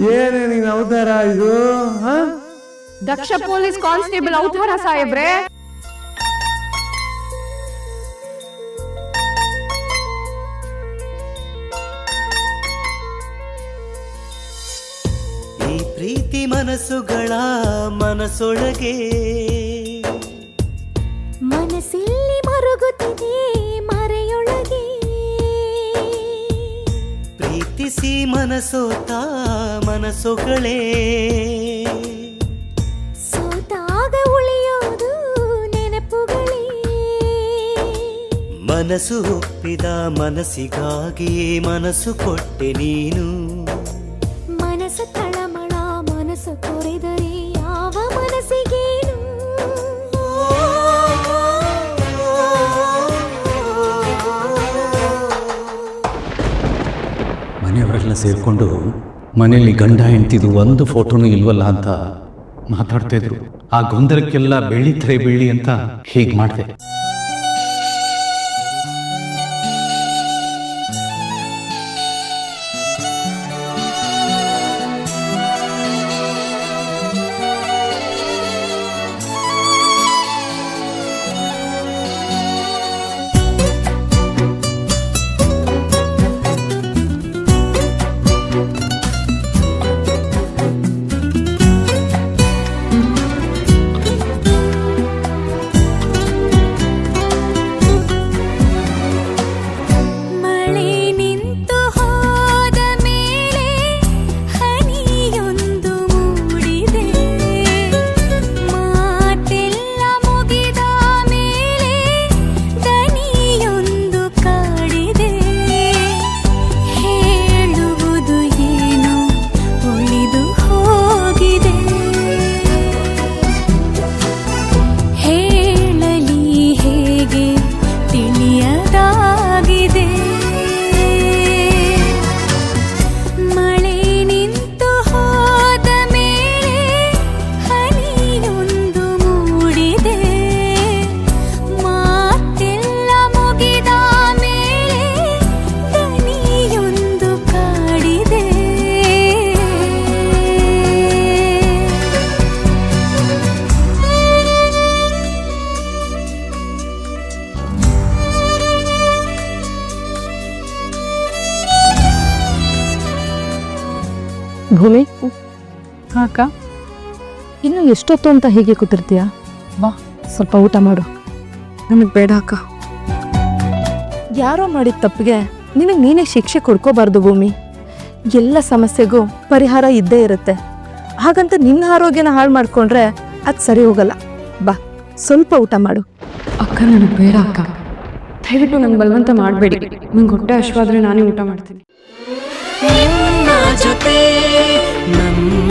ಏನೇ ನೀನ್ ಅವತಾರ ಇದು? ಹಾ? ದಕ್ಷ ಪೊಲೀಸ್ ಕಾನ್ಸ್ಟೇಬಲ್ ಅವತಾರ ಸಾಹೇಬ್ರೆ. ಈ ಪ್ರೀತಿ ಮನಸ್ಸುಗಳ ಮನಸ್ಸೊಳಗೆ ಮನಸ್ಸಿಲ್ಲಿ ಮರುಗುತ್ತಿದೆ. ಪ್ರೀತಿಸಿ ಮನಸೋತ ಮನಸ್ಸುಗಳೇ ಸೋತಾಗ ಉಳಿಯೋದು ನೆನಪುಗಳೇ ಮನಸ್ಸು ಒಪ್ಪಿದ ಮನಸ್ಸಿಗಾಗಿ ಮನಸ್ಸು ಕೊಟ್ಟೆ ನೀನು ಮನಸ್ಸು ಮನೆಯವರೆಲ್ಲ ಸೇರಿಕೊಂಡು ಮನೆಯಲ್ಲಿ ಗಂಡ ಹೆಂಡ್ತಿದು ಒಂದು ಫೋಟೋನು ಇಲ್ವಲ್ಲ ಅಂತ ಮಾತಾಡ್ತಾ ಇದ್ರು. ಆ ಗೊಂದಲಕ್ಕೆಲ್ಲ ಬೆಳಿತರೆ ಬೆಳಿ ಅಂತ ಹೀಗೆ ಮಾಡಿದೆ? ಭೂಮಿ? ಅಕ್ಕ ಇನ್ನು ಎಷ್ಟೊತ್ತು ಅಂತ ಹೀಗೆ ಕೂತಿರ್ತೀಯ? ಬಾ ಸ್ವಲ್ಪ ಊಟ ಮಾಡು. ನನಗೆ ಬೇಡ ಅಕ್ಕ. ಯಾರೋ ಮಾಡಿದ ತಪ್ಪಿಗೆ ನಿನಗೆ ನೀನೇ ಶಿಕ್ಷೆ ಕೊಡ್ಕೋಬಾರ್ದು ಭೂಮಿ. ಎಲ್ಲ ಸಮಸ್ಯೆಗೂ ಪರಿಹಾರ ಇದ್ದೇ ಇರುತ್ತೆ. ಹಾಗಂತ ನಿನ್ನ ಆರೋಗ್ಯನ ಹಾಳು ಮಾಡ್ಕೊಂಡ್ರೆ ಅದು ಸರಿ ಹೋಗಲ್ಲ. ಬಾ ಸ್ವಲ್ಪ ಊಟ ಮಾಡು. ಅಕ್ಕ ನನಗೆ ಬೇಡ ಅಕ್ಕ. ದಯವಿಟ್ಟು ನಂಗೆ ಬಲವಂತ ಮಾಡಬೇಡಿ. ನಂಗೆ ಹೊಟ್ಟೆ ಹಶ್ವಾದ್ರೆ ನಾನೇ ಊಟ ಮಾಡ್ತೀನಿ. ನಿನ್ನ ಜೊತೆ ನನ್ನ